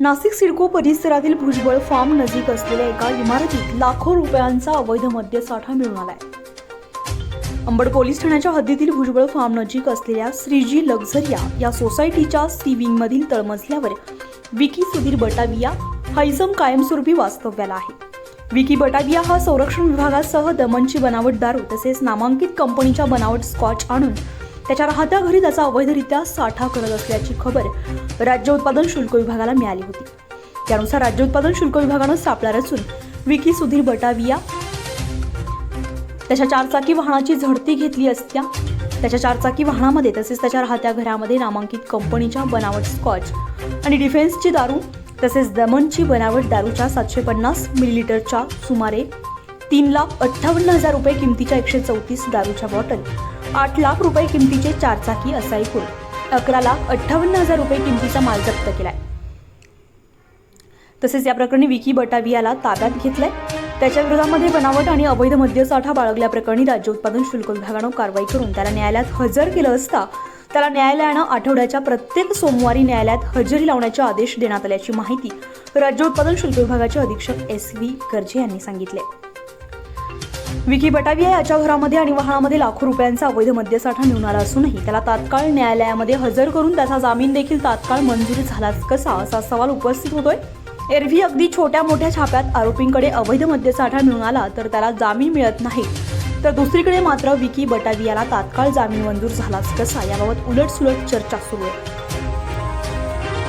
नाशिक सिडको परिसरातील भुजबळ फार्म नजीक असलेल्या एका इमारतीत लाखो रुपयांचा अवैध मद्यसाठा मिळून आलाय अंबड पोलीस ठाण्याच्या हद्दीतील भुजबळ फार्म नजीक असलेल्या श्रीजी लक्झरिया या सोसायटीच्या सी विंगमधील तळमजल्यावर विकी सुधीर बटाविया हा इसम कायमस्वरूपी वास्तव्याला आहे. विकी बटाविया हा संरक्षण विभागासह दमनची बनावट दारू तसेच नामांकित कंपनीच्या बनावट स्कॉच आणून त्याच्या राहत्या घरी त्याचा अवैधरित्या साठा करत असल्याची खबर राज्य उत्पादन शुल्क विभागाला मिळाली होती. त्यानुसार राज्य उत्पादन शुल्क विभागानं सापळा रचून विकी सुधीर बटाविया त्याच्या चारचाकी वाहनाची झडती घेतली असत्या. त्याच्या चारचाकी वाहनामध्ये तसेच त्याच्या राहत्या घरामध्ये नामांकित कंपनीच्या बनावट स्कॉच आणि डिफेन्सची दारू तसेच दमनची बनावट दारूच्या सातशे पन्नास मिलीलिटरच्या सुमारे तीन लाख अठ्ठावन्न हजार रुपये किमतीच्या एकशे चौतीस दारूच्या बॉटल आठ लाख रुपये किमतीचे चारचाकी असा एकूण अकरा लाख अठ्ठावन्न हजार रुपये किमतीचा माल जप्त केलाय. तसेच या प्रकरणी विकी बटावियाला ताब्यात घेतलंय. त्याच्या विरोधामध्ये बनावट आणि अवैध मद्यसाठा बाळगल्याप्रकरणी राज्य उत्पादन शुल्क विभागानं कारवाई करून त्याला न्यायालयात हजर केलं असता त्याला न्यायालयानं आठवड्याच्या प्रत्येक सोमवारी न्यायालयात हजेरी लावण्याचे आदेश देण्यात आल्याची माहिती राज्य उत्पादन शुल्क विभागाचे अधीक्षक एस व्ही गर्जे यांनी सांगितले. विकी बटाविया याच्या घरामध्ये आणि वाहनामध्ये लाखो रुपयांचा अवैध मद्यसाठा मिळून आला असूनही त्याला तात्काळ न्यायालयामध्ये हजर करून त्याचा जामीन देखील तात्काळ मंजूर झालाच कसा असा सवाल उपस्थित होतोय. एरवी अगदी छोट्या मोठ्या छाप्यात आरोपींकडे अवैध मद्यसाठा मिळून आला तर त्याला जामीन मिळत नाही. तर दुसरीकडे मात्र विकी बटावियाला तात्काळ जामीन मंजूर झालाच कसा? याबाबत उलटसुलट चर्चा सुरू आहे.